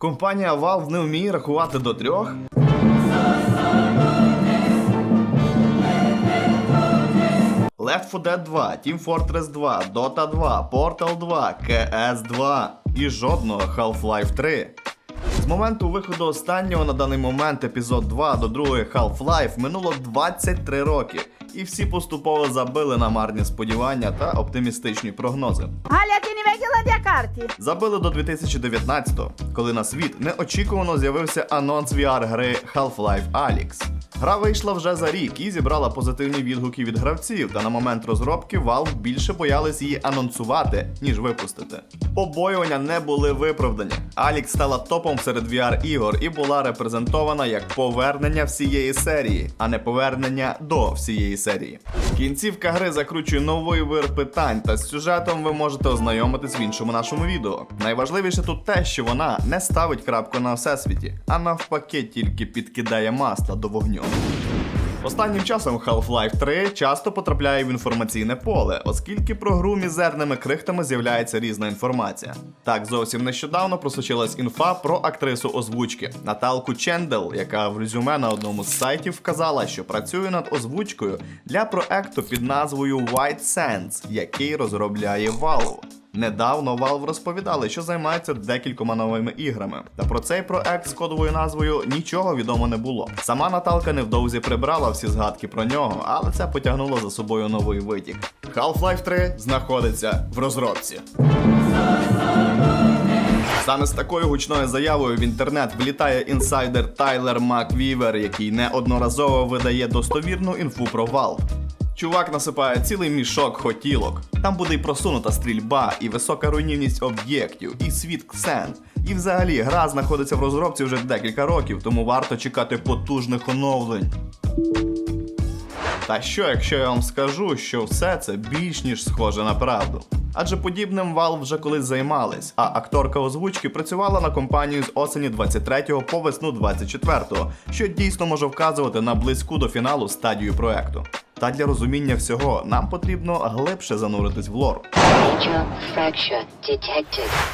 Компанія Valve не вміє рахувати до трьох. Left 4 Dead 2, Team Fortress 2, Dota 2, Portal 2, CS 2 і жодного Half-Life 3. Моменту виходу останнього на даний момент епізод 2 до другої Half-Life минуло 23 роки, і всі поступово забили на марні сподівання та оптимістичні прогнози. Галя, ти не виділа для карті? Забили до 2019-го, коли на світ неочікувано з'явився анонс VR-гри Half-Life Alyx. Гра вийшла вже за рік і зібрала позитивні відгуки від гравців, та на момент розробки Valve більше боялись її анонсувати, ніж випустити. Побоювання не були виправдані. Alyx стала топом серед VR-ігор і була репрезентована як повернення всієї серії, а не повернення до всієї серії. Кінцівка гри закручує новий вир питань, та з сюжетом ви можете ознайомитись в іншому нашому відео. Найважливіше тут те, що вона не ставить крапку на всесвіті, а навпаки тільки підкидає масла до вогню. Останнім часом Half-Life 3 часто потрапляє в інформаційне поле, оскільки про гру мізерними крихтами з'являється різна інформація. Так, зовсім нещодавно просочилась інфа про актрису озвучки Наталку Чендел, яка в резюме на одному з сайтів вказала, що працює над озвучкою для проекту під назвою White Sands, який розробляє Valve. Недавно Valve розповідали, що займаються декількома новими іграми. Та про цей проект з кодовою назвою нічого відомо не було. Сама Наталка невдовзі прибрала всі згадки про нього, але це потягнуло за собою новий витік. Half-Life 3 знаходиться в розробці. Саме з такою гучною заявою в інтернет влітає інсайдер Тайлер Маквівер, який неодноразово видає достовірну інфу про Valve. Чувак насипає цілий мішок хотілок. Там буде і просунута стрільба, і висока руйнівність об'єктів, і світ ксен. І взагалі гра знаходиться в розробці вже декілька років, тому варто чекати потужних оновлень. Та що, якщо я вам скажу, що все це більш ніж схоже на правду? Адже подібним Valve вже колись займались, а акторка озвучки працювала на компанію з осені 23-го по весну 24-го, що дійсно може вказувати на близьку до фіналу стадію проекту. Та для розуміння всього нам потрібно глибше зануритись в лор.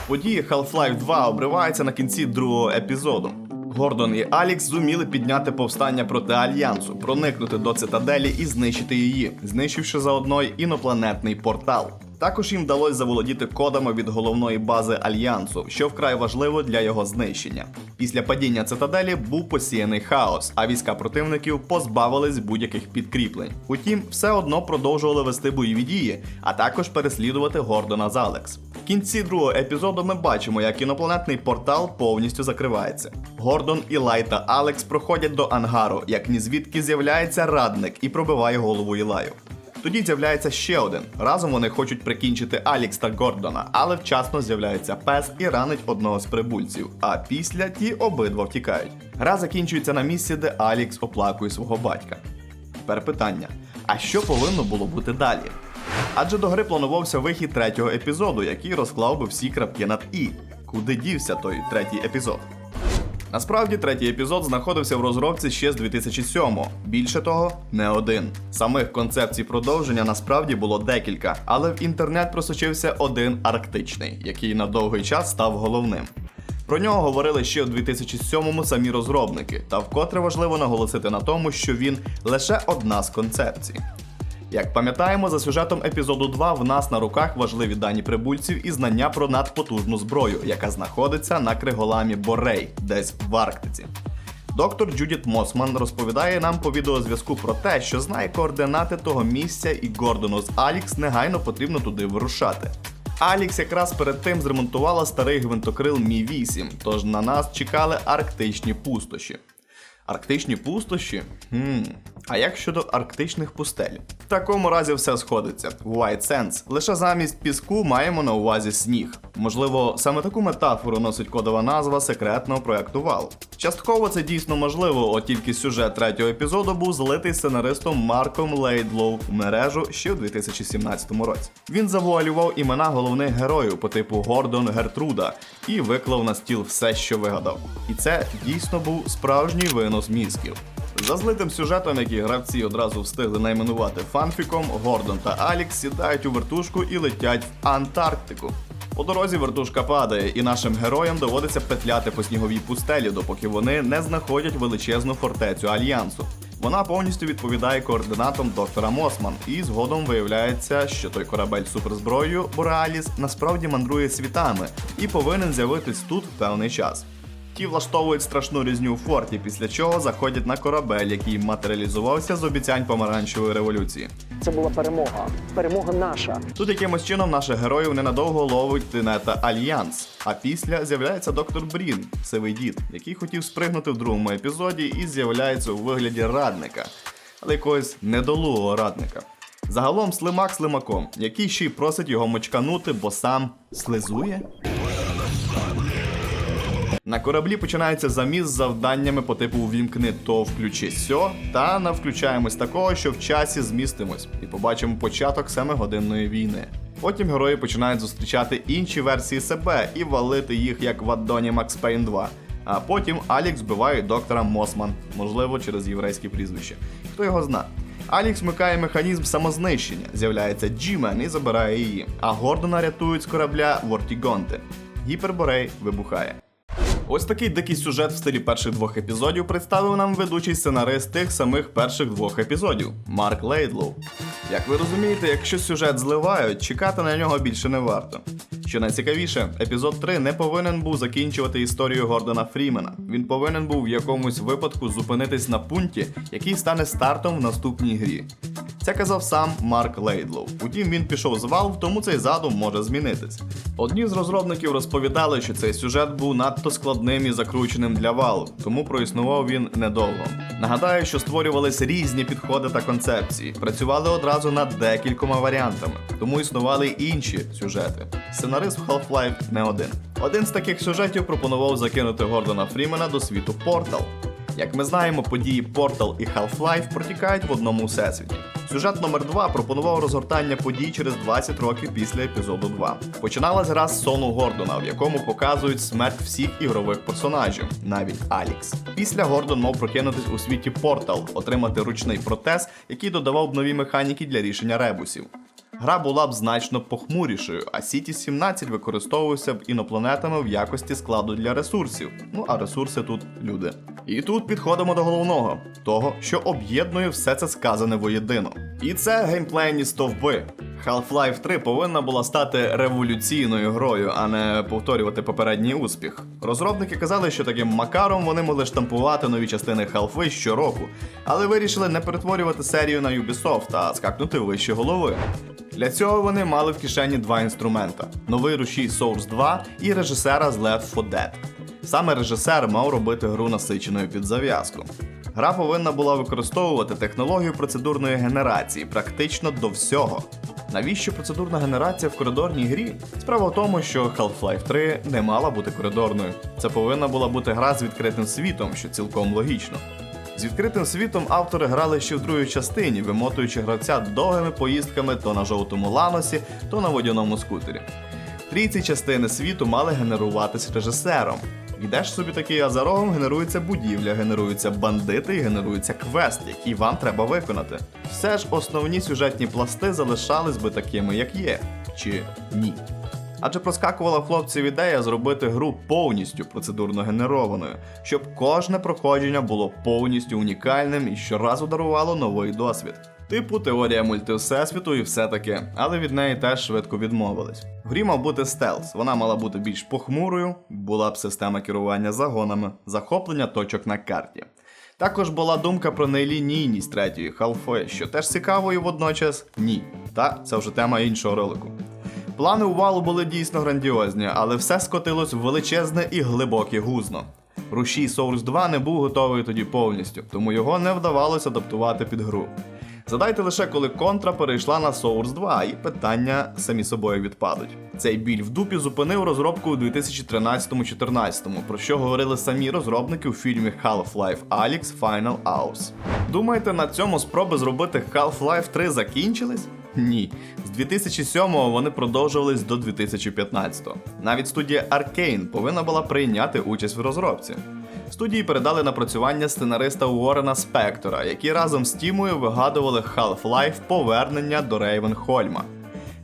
Події Half-Life 2 обриваються на кінці другого епізоду. Гордон і Алікс зуміли підняти повстання проти альянсу, проникнути до цитаделі і знищити її, знищивши заодно й інопланетний портал. Також їм вдалося заволодіти кодами від головної бази альянсу, що вкрай важливо для його знищення. Після падіння цитаделі був посіяний хаос, а війська противників позбавились будь-яких підкріплень. Утім, все одно продовжували вести бойові дії, а також переслідувати Гордона з Алекс. В кінці другого епізоду ми бачимо, як інопланетний портал повністю закривається. Гордон, Ілай та Алекс проходять до ангару, як ні звідки з'являється радник і пробиває голову Ілаю. Тоді з'являється ще один. Разом вони хочуть прикінчити Алікс та Гордона, але вчасно з'являється пес і ранить одного з прибульців. А після ті обидва втікають. Гра закінчується на місці, де Алікс оплакує свого батька. Тепер питання: а що повинно було бути далі? Адже до гри планувався вихід третього епізоду, який розклав би всі крапки над І. Куди дівся той третій епізод? Насправді, третій епізод знаходився в розробці ще з 2007-го. Більше того, не один. Самих концепцій продовження насправді було декілька, але в інтернет просочився один арктичний, який на довгий час став головним. Про нього говорили ще у 2007-му самі розробники, та вкотре важливо наголосити на тому, що він лише одна з концепцій. Як пам'ятаємо, за сюжетом епізоду 2 в нас на руках важливі дані прибульців і знання про надпотужну зброю, яка знаходиться на криголамі Борей, десь в Арктиці. Доктор Джудіт Мосман розповідає нам по відеозв'язку про те, що знає координати того місця, і Гордону з Алікс негайно потрібно туди вирушати. Алікс якраз перед тим зремонтувала старий гвинтокрил Мі 8, тож на нас чекали арктичні пустоші. Арктичні пустощі? Хм. А як щодо арктичних пустель? В такому разі все сходиться. White Sands. Лише замість піску маємо на увазі сніг. Можливо, саме таку метафору носить кодова назва секретного проекту Valve. Частково це дійсно можливо, от тільки сюжет третього епізоду був злитий сценаристом Марком Лейдлоу в мережу ще у 2017 році. Він завуалював імена головних героїв по типу Гордон Гертруда і виклав на стіл все, що вигадав. І це дійсно був справжній винос мізків. За злитим сюжетом, який гравці одразу встигли найменувати фанфіком, Гордон та Алікс сідають у вертушку і летять в Антарктику. По дорозі вертушка падає, і нашим героям доводиться петляти по сніговій пустелі, допоки вони не знаходять величезну фортецю альянсу. Вона повністю відповідає координатам доктора Мосман, і згодом виявляється, що той корабель з суперзброєю Бореаліс насправді мандрує світами і повинен з'явитись тут в певний час. Ті влаштовують страшну різню у форті, після чого заходять на корабель, який матеріалізувався з обіцянь помаранчевої революції. Це була перемога. Перемога наша. Тут якимось чином наших героїв ненадовго ловить тинета Альянс. А після з'являється доктор Брін, сивий дід, який хотів спригнути в другому епізоді і з'являється у вигляді радника, але якогось недолугого радника. Загалом слимак слимаком, який ще й просить його мочканути, бо сам слизує. На кораблі починається заміс з завданнями по типу увімкни то включи сьо, та навключаємось такого, що в часі змістимось і побачимо початок семигодинної війни. Потім герої починають зустрічати інші версії себе і валити їх як в аддоні Max Payne 2. А потім Алікс вбиває доктора Мосман, можливо, через єврейське прізвище. Хто його зна? Алікс вмикає механізм самознищення, з'являється Джімен і забирає її. А Гордона рятують з корабля Вортігонти. Гіперборей вибухає. Ось такий дикий сюжет в стилі перших двох епізодів представив нам ведучий сценарист тих самих перших двох епізодів Марк Лейдлоу. Як ви розумієте, якщо сюжет зливають, чекати на нього більше не варто. Що найцікавіше, епізод 3 не повинен був закінчувати історію Гордона Фрімена. Він повинен був в якомусь випадку зупинитись на пункті, який стане стартом в наступній грі. Це казав сам Марк Лейдлоу. Утім, він пішов з Valve, тому цей задум може змінитись. Одні з розробників розповідали, що цей сюжет був надто складним і закрученим для Valve, тому проіснував він недовго. Нагадаю, що створювались різні підходи та концепції, працювали одразу над декількома варіантами, тому існували й інші сюжети. Сценарист в Half-Life не один. Один з таких сюжетів пропонував закинути Гордона Фрімена до світу Portal. Як ми знаємо, події Portal і Half-Life протікають в одному всесвіті. Сюжет номер 2 пропонував розгортання подій через 20 років після епізоду 2. Починалась гра з сону Гордона, в якому показують смерть всіх ігрових персонажів, навіть Алікс. Після Гордон мав прокинутись у світі Portal, отримати ручний протез, який додавав б нові механіки для рішення ребусів. Гра була б значно похмурішою, а City 17 використовувався б інопланетами в якості складу для ресурсів. Ну а ресурси тут люди. І тут підходимо до головного того, що об'єднує все це сказане воєдино. І це геймплейні стовби. Half-Life 3 повинна була стати революційною грою, а не повторювати попередній успіх. Розробники казали, що таким макаром вони могли штампувати нові частини Half-Life щороку, але вирішили не перетворювати серію на Ubisoft, а скакнути вище голови. Для цього вони мали в кишені два інструмента: новий рушій Source 2 і режисера з Left 4 Dead. Саме режисер мав робити гру насиченою під зав'язку. Гра повинна була використовувати технологію процедурної генерації практично до всього. Навіщо процедурна генерація в коридорній грі? Справа в тому, що Half-Life 3 не мала бути коридорною. Це повинна була бути гра з відкритим світом, що цілком логічно. З відкритим світом автори грали ще в другій частині, вимотуючи гравця довгими поїздками то на жовтому ланосі, то на водяному скутері. Трійці частини світу мали генеруватись режисером. Йдеш собі такий, а за рогом генерується будівля, генеруються бандити і генерується квест, який вам треба виконати. Все ж основні сюжетні пласти залишались би такими, як є, чи ні. Адже проскакувала хлопців ідея зробити гру повністю процедурно генерованою, щоб кожне проходження було повністю унікальним і щоразу дарувало новий досвід. Типу теорія мультивсесвіту і все таке, але від неї теж швидко відмовились. В грі мав бути стелс, вона мала бути більш похмурою, була б система керування загонами, захоплення точок на карті. Також була думка про нелінійність третьої халфи, що теж цікавою водночас ні. Та це вже тема іншого ролику. Плани у були дійсно грандіозні, але все скотилось в величезне і глибоке гузно. Рушій Source 2 не був готовий тоді повністю, тому його не вдавалося адаптувати під гру. Задайте лише, коли контра перейшла на Source 2, і питання самі собою відпадуть. Цей біль в дупі зупинив розробку у 2013-14, про що говорили самі розробники у фільмі Half-Life Alyx Final Hours. Думаєте, на цьому спроби зробити Half-Life 3 закінчились? Ні. З 2007-го вони продовжувались до 2015-го. Навіть студія Arkane повинна була прийняти участь в розробці. Студії передали напрацювання сценариста Уоррена Спектора, які разом з Тімою вигадували Half-Life повернення до Рейвенхольма.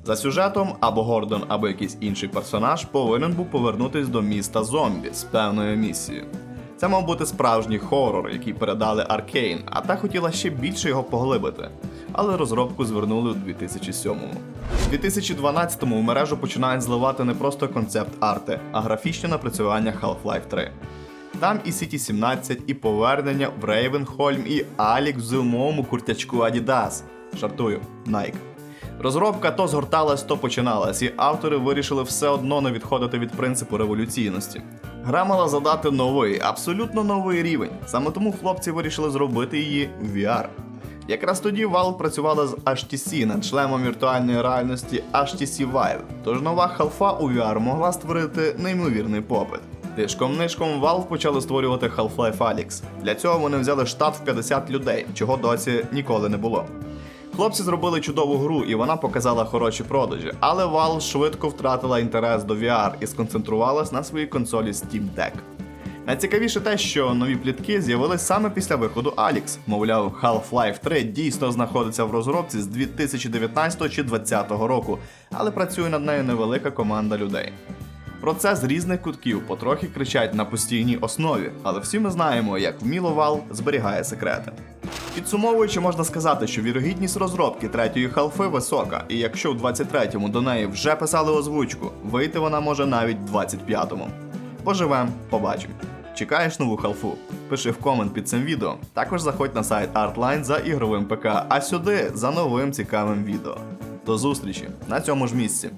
За сюжетом або Гордон, або якийсь інший персонаж повинен був повернутись до міста зомбі з певною місією. Це мав бути справжній хорор, який передали Аркейн, а та хотіла ще більше його поглибити. Але розробку звернули у 2007-му. У 2012-му в мережу починають зливати не просто концепт арти, а графічне напрацювання Half-Life 3. Там і City 17, і повернення в Рейвенхольм, і Алік в зимовому куртячку Adidas. Жартую, Nike. Розробка то згорталась, то починалась, і автори вирішили все одно не відходити від принципу революційності. Гра мала задати новий, абсолютно новий рівень. Саме тому хлопці вирішили зробити її в VR. Якраз тоді Valve працювала з HTC над шлемом віртуальної реальності HTC Vive, тож нова халфа у VR могла створити неймовірний попит. Тишком-нишком Valve почали створювати Half-Life Alyx. Для цього вони взяли штат в 50 людей, чого досі ніколи не було. Хлопці зробили чудову гру, і вона показала хороші продажі, але Valve швидко втратила інтерес до VR і сконцентрувалась на своїй консолі Steam Deck. Найцікавіше те, що нові плітки з'явились саме після виходу Alyx. Мовляв, Half-Life 3 дійсно знаходиться в розробці з 2019 чи 2020 року, але працює над нею невелика команда людей. Про це з різних кутків потрохи кричать на постійній основі, але всі ми знаємо, як вміло Valve зберігає секрети. Підсумовуючи, можна сказати, що вірогідність розробки третьої халфи висока, і якщо в 23-му до неї вже писали озвучку, вийти вона може навіть в 25-му. Поживем, побачимо. Чекаєш нову халфу? Пиши в комент під цим відео. Також заходь на сайт Artline за ігровим ПК, а сюди за новим цікавим відео. До зустрічі на цьому ж місці.